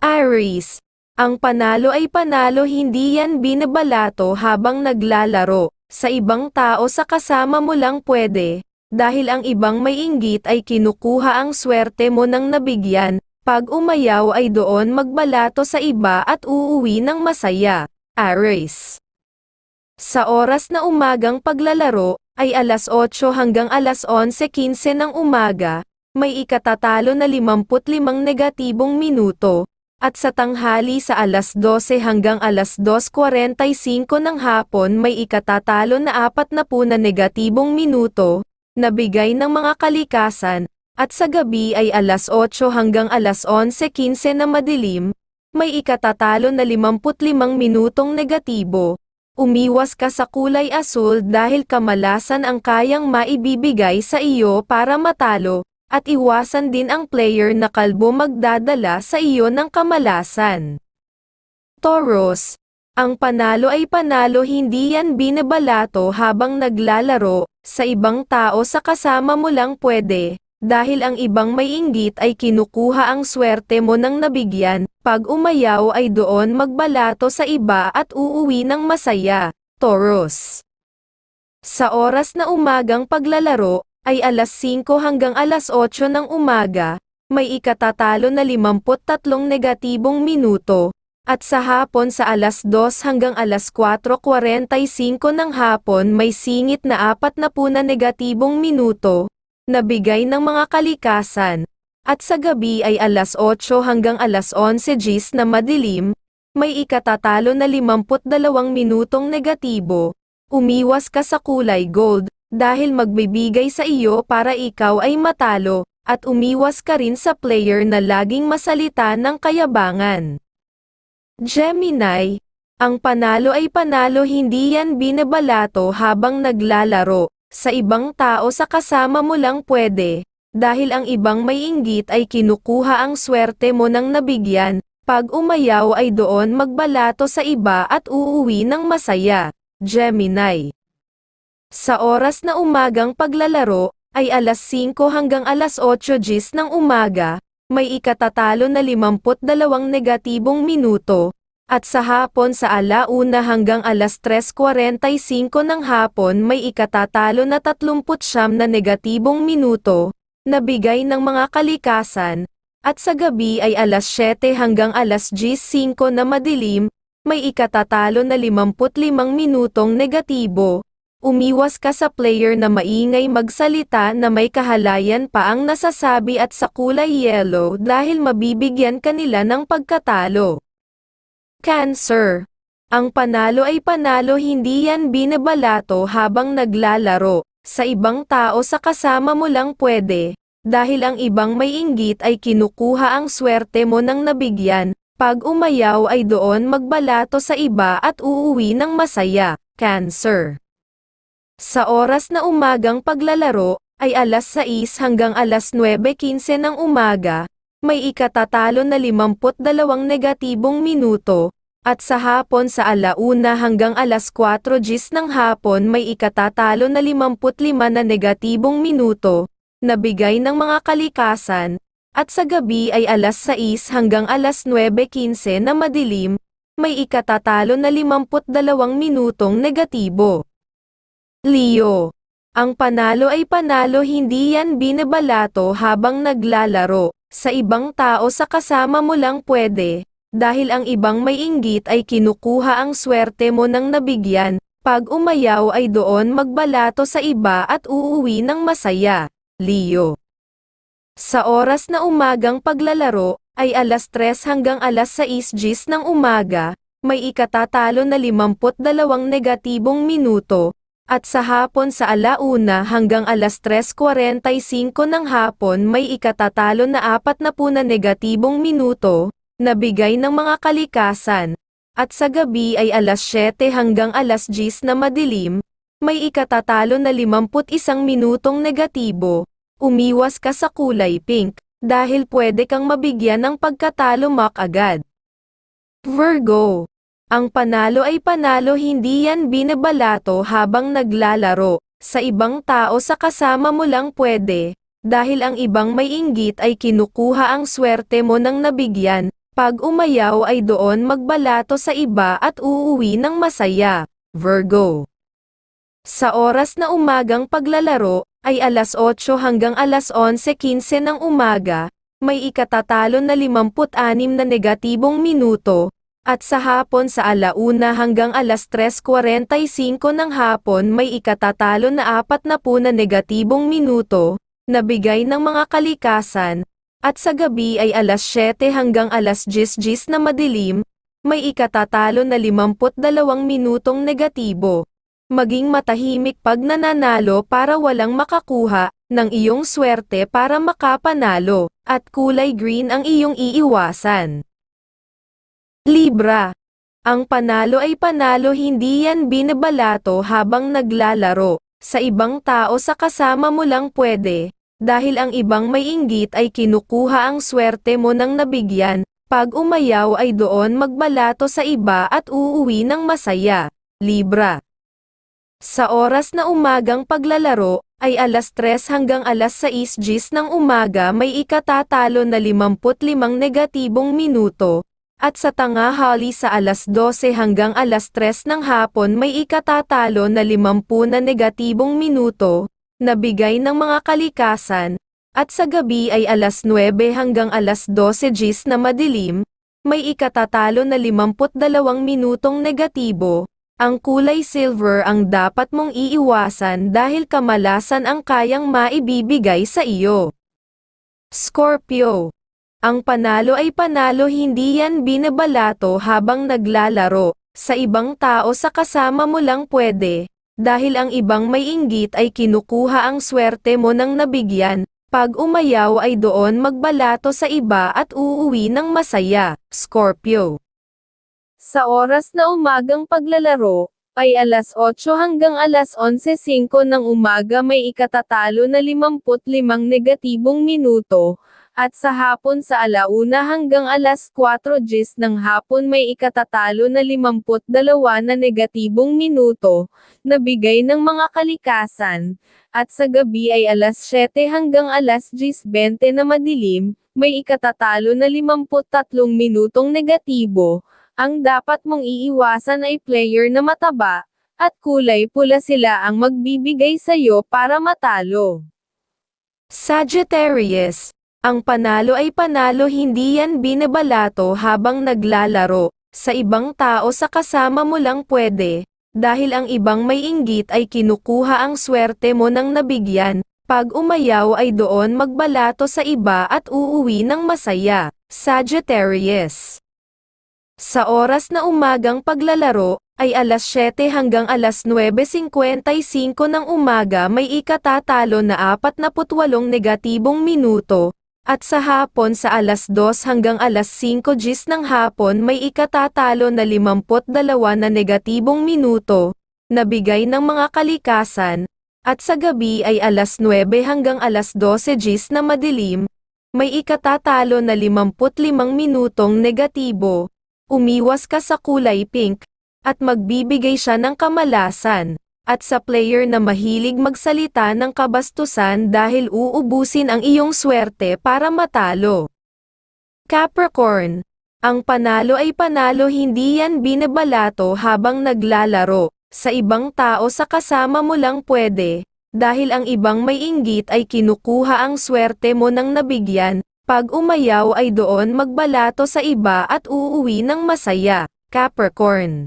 Aries, ang panalo ay panalo hindi yan binabalato habang naglalaro. Sa ibang tao sa kasama mo lang pwede, dahil ang ibang may inggit ay kinukuha ang swerte mo ng nabigyan, pag umayaw ay doon magbalato sa iba at uuwi ng masaya. Aries. Sa oras na umagang paglalaro, ay alas 8 hanggang alas 11.15 ng umaga, may ikatatalo na 55 negatibong minuto, at sa tanghali sa alas 12 hanggang alas 2.45 ng hapon may ikatatalo na 40 na negatibong minuto, na bigay ng mga kalikasan, at sa gabi ay alas 8 hanggang alas 11.15 na madilim, may ikatatalo na 55 minutong negatibo. Umiwas ka sa kulay asul dahil kamalasan ang kayang maibibigay sa iyo para matalo, at iwasan din ang player na kalbo magdadala sa iyo ng kamalasan. Taurus, ang panalo ay panalo hindi yan binabalato habang naglalaro, sa ibang tao sa kasama mo lang pwede, dahil ang ibang may inggit ay kinukuha ang swerte mo ng nabigyan, pag umayaw ay doon magbalato sa iba at uuwi ng masaya, Taurus. Sa oras na umagang paglalaro, ay alas 5 hanggang alas 8 ng umaga, may ikatatalo na 53 negatibong minuto, at sa hapon sa alas 2 hanggang alas 4.45 ng hapon may singit na 40 na negatibong minuto, na bigay ng mga kalikasan, at sa gabi ay alas 8 hanggang alas 11 gis na madilim, may ikatatalo na 52 minutong negatibo, umiwas ka sa kulay gold, dahil magbibigay sa iyo para ikaw ay matalo, at umiwas ka rin sa player na laging masalita ng kayabangan. Gemini, ang panalo ay panalo hindi yan binabalato habang naglalaro, sa ibang tao sa kasama mo lang pwede, dahil ang ibang may inggit ay kinukuha ang swerte mo ng nabigyan, pag umayaw ay doon magbalato sa iba at uuwi ng masaya. Gemini. Sa oras na umagang paglalaro, ay alas 5 hanggang alas 8 gis ng umaga, may ikatatalo na 52 negatibong minuto, at sa hapon sa alauna hanggang alas 3.45 ng hapon may ikatatalo na 39 na negatibong minuto, na bigay ng mga kalikasan, at sa gabi ay alas 7 hanggang alas 10.05 na madilim, may ikatatalo na 55 minutong negatibo, Umiwas ka sa player na maingay magsalita na may kahalayan pa ang nasasabi at sa kulay yellow dahil mabibigyan kanila ng pagkatalo. Cancer. Ang panalo ay panalo hindi yan binabalato habang naglalaro, sa ibang tao sa kasama mo lang pwede, dahil ang ibang may inggit ay kinukuha ang swerte mo ng nabigyan, pag umayaw ay doon magbalato sa iba at uuwi ng masaya, Cancer. Sa oras na umagang paglalaro, ay alas 6 hanggang alas 9.15 ng umaga, may ikatatalo na 52 negatibong minuto, at sa hapon sa alauna hanggang alas 4 gis ng hapon may ikatatalo na 55 na negatibong minuto, na bigay ng mga kalikasan, at sa gabi ay alas 6 hanggang alas 9.15 na madilim, may ikatatalo na 52 minutong negatibo. Leo. Ang panalo ay panalo hindi yan binabalato habang naglalaro, sa ibang tao sa kasama mo lang pwede, dahil ang ibang may inggit ay kinukuha ang swerte mo ng nabigyan, pag umayaw ay doon magbalato sa iba at uuwi ng masaya, Leo. Sa oras na umagang paglalaro, ay alas 3 hanggang alas 6 gis ng umaga, may ikatatalo na 52 negatibong minuto, at sa hapon sa alauna hanggang alas 3.45 ng hapon may ikatatalo na apat na na negatibong minuto, na bigay ng mga kalikasan, at sa gabi ay alas 7 hanggang alas 10 na madilim, may ikatatalo na 51 minutong negatibo, umiwas ka sa kulay pink, dahil pwede kang mabigyan ng pagkatalo mak agad. Virgo ang panalo ay panalo hindi yan binabalato habang naglalaro, sa ibang tao sa kasama mo lang pwede, dahil ang ibang may inggit ay kinukuha ang swerte mo ng nabigyan, Pag umayaw ay doon magbalato sa iba at uuwi ng masaya. Virgo. Sa oras na umagang paglalaro, ay alas 8 hanggang alas 11.15 ng umaga, may ikatatalo na 56 na negatibong minuto, at sa hapon sa alauna hanggang alas 3.45 ng hapon may ikatatalo na 40 na negatibong minuto, na bigay ng mga kalikasan, at sa gabi ay alas 7 hanggang alas 10 na madilim, may ikatatalo na 52 minutong negatibo. Maging matahimik pag nananalo para walang makakuha ng iyong swerte para makapanalo, at kulay green ang iyong iiwasan. Libra. Ang panalo ay panalo hindi yan binabalato habang naglalaro. Sa ibang tao sa kasama mo lang pwede, dahil ang ibang may inggit ay kinukuha ang swerte mo ng nabigyan, pag umayaw ay doon magbalato sa iba at uuwi ng masaya. Libra. Sa oras na umagang paglalaro, ay alas 3 hanggang alas 6 gis ng umaga may ikatatalo na 55 negatibong minuto, at sa tangahali sa alas 12 hanggang alas 3 ng hapon may ikatatalo na 50 na negatibong minuto, na bigay ng mga kalikasan, at sa gabi ay alas 9 hanggang alas 12 gis na madilim, may ikatatalo na 52 minutong negatibo, ang kulay silver ang dapat mong iiwasan dahil kamalasan ang kayang maibibigay sa iyo. Scorpio. Ang panalo ay panalo hindi yan binabalato habang naglalaro, sa ibang tao sa kasama mo lang pwede, dahil ang ibang may inggit ay kinukuha ang swerte mo ng nabigyan, pag umayaw ay doon magbalato sa iba at uuwi ng masaya, Scorpio. Sa oras na umagang paglalaro, ay alas 8 hanggang alas 11.05 ng umaga may ikatatalo na 55 negatibong minuto, at sa hapon sa alauna hanggang alas 4 gis ng hapon may ikatatalo na 52 na negatibong minuto, na bigay ng mga kalikasan, at sa gabi ay alas 7 hanggang alas 10.20 na madilim, may ikatatalo na 53 minutong negatibo, ang dapat mong iiwasan ay player na mataba, at kulay pula sila ang magbibigay sa'yo para matalo. Sagittarius, ang panalo ay panalo hindi yan binabalato habang naglalaro, sa ibang tao sa kasama mo lang pwede, dahil ang ibang may inggit ay kinukuha ang swerte mo ng nabigyan, pag umayaw ay doon magbalato sa iba at uuwi ng masaya. Sagittarius. Sa oras na umagang paglalaro, ay alas 7 hanggang alas 9.55 ng umaga may ikatatalo na 48 negatibong minuto, at sa hapon sa alas 2 hanggang alas 5 gis ng hapon may ikatatalo na 52 na negatibong minuto, na bigay ng mga kalikasan, at sa gabi ay alas 9 hanggang alas 12 gis na madilim, may ikatatalo na 55 minutong negatibo, umiwas ka sa kulay pink, at magbibigay siya ng kamalasan, at sa player na mahilig magsalita ng kabastusan dahil uubusin ang iyong swerte para matalo. Capricorn, ang panalo ay panalo hindi yan binabalato habang naglalaro, sa ibang tao sa kasama mo lang pwede, dahil ang ibang may inggit ay kinukuha ang swerte mo ng nabigyan, pag umayaw ay doon magbalato sa iba at uuwi ng masaya, Capricorn.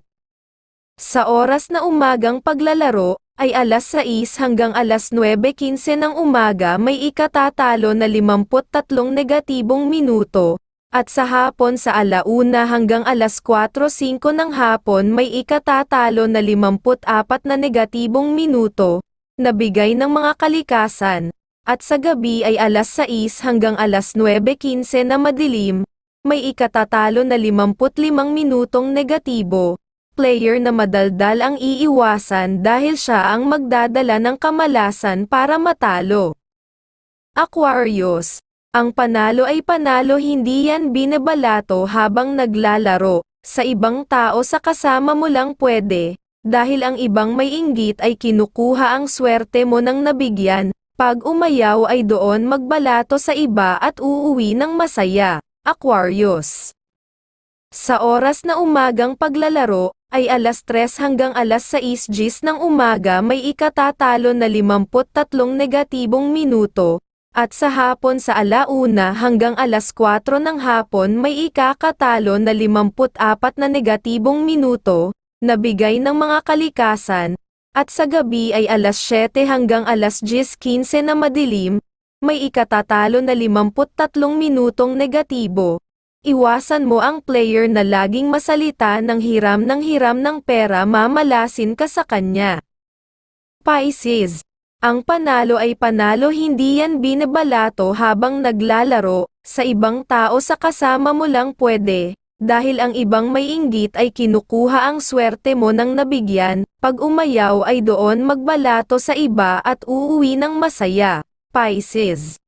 Sa oras na umagang paglalaro, ay alas 6 hanggang alas 9.15 ng umaga may ikatatalo na 53 negatibong minuto, at sa hapon sa alauna hanggang alas 4.05 ng hapon may ikatatalo na 54 na negatibong minuto, na bigay ng mga kalikasan, at sa gabi ay alas 6 hanggang alas 9.15 na madilim, may ikatatalo na 55 minutong negatibo, player na madaldal ang iiwasan dahil siya ang magdadala ng kamalasan para matalo. Aquarius, ang panalo ay panalo hindi yan binabalato habang naglalaro, sa ibang tao sa kasama mo lang pwede, dahil ang ibang may inggit ay kinukuha ang swerte mo ng nabigyan, pag umayaw ay doon magbalato sa iba at uuwi ng masaya. Aquarius Sa oras na umagang paglalaro, ay alas 3 hanggang alas 6 gis ng umaga may ikatatalo na 53 negatibong minuto, at sa hapon sa alauna hanggang alas 4 ng hapon may ikakatalo na 54 na negatibong minuto, na bigay ng mga kalikasan, at sa gabi ay alas 7 hanggang alas 10.15 na madilim, may ikatatalo na 53 minutong negatibo. Iwasan mo ang player na laging masalita ng hiram ng hiram ng pera mamalasin ka sa kanya. Pisces. Ang panalo ay panalo hindi yan binabalato habang naglalaro, sa ibang tao sa kasama mo lang pwede, dahil ang ibang may inggit ay kinukuha ang swerte mo ng nabigyan, pag umayaw ay doon magbalato sa iba at uuwi ng masaya. Pisces.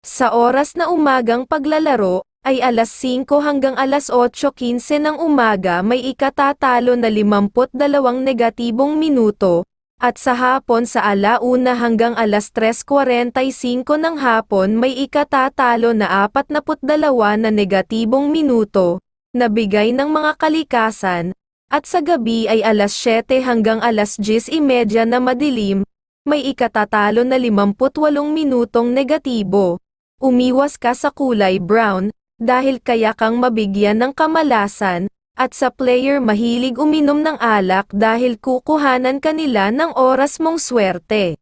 Sa oras na umagang paglalaro, ay alas 5 hanggang alas 8.15 ng umaga may ikatatalo na 52 negatibong minuto, at sa hapon sa alauna hanggang alas 3.45 ng hapon may ikatatalo na 42 na negatibong minuto, na bigay ng mga kalikasan, at sa gabi ay alas 7 hanggang alas 10.30 na madilim, may ikatatalo na 58 minutong negatibo. Umiwas ka sa kulay brown, dahil kaya kang mabigyan ng kamalasan, at sa player mahilig uminom ng alak dahil kukuhanan kanila ng oras mong swerte.